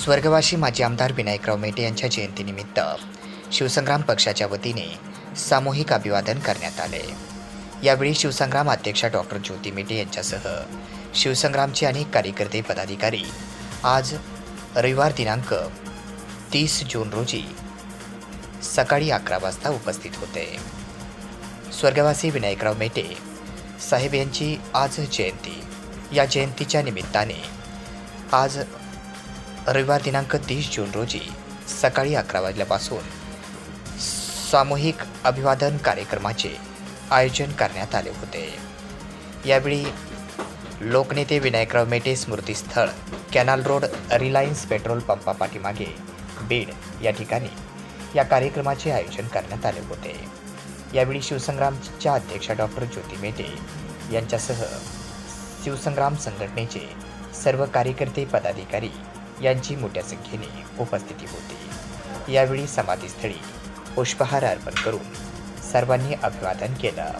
स्वर्गवासी माजी आमदार विनायकराव मेटे यांच्या जयंतीनिमित्त शिवसंग्राम पक्षाच्या वतीने सामूहिक अभिवादन करण्यात आले. यावेळी शिवसंग्राम अध्यक्षा डॉक्टर ज्योती मेटे यांच्यासह शिवसंग्रामचे अनेक कार्यकर्ते पदाधिकारी आज रविवार दिनांक तीस जून रोजी सकाळी अकरा वाजता उपस्थित होते. स्वर्गवासी विनायकराव मेटे साहेब यांची आज जयंती. या जयंतीच्या निमित्ताने आज रविवार दिनांक तीस जून रोजी सकाळी अकरा वाजल्यापासून सामूहिक अभिवादन कार्यक्रमाचे आयोजन करण्यात आले होते. यावेळी लोकनेते विनायकराव मेटे स्मृतीस्थळ कॅनाल रोड रिलायन्स पेट्रोल पंपा पाठीमागे बीड या ठिकाणी या कार्यक्रमाचे आयोजन करण्यात आले होते. यावेळी शिवसंग्रामच्या अध्यक्षा डॉक्टर ज्योती मेटे यांच्यासह शिवसंग्राम संघटनेचे सर्व कार्यकर्ते पदाधिकारी यांची मोठ्या संख्येने उपस्थिती होती. यावेळी समाधीस्थळी पुष्पहार अर्पण करून सर्वांनी अभिवादन केलं.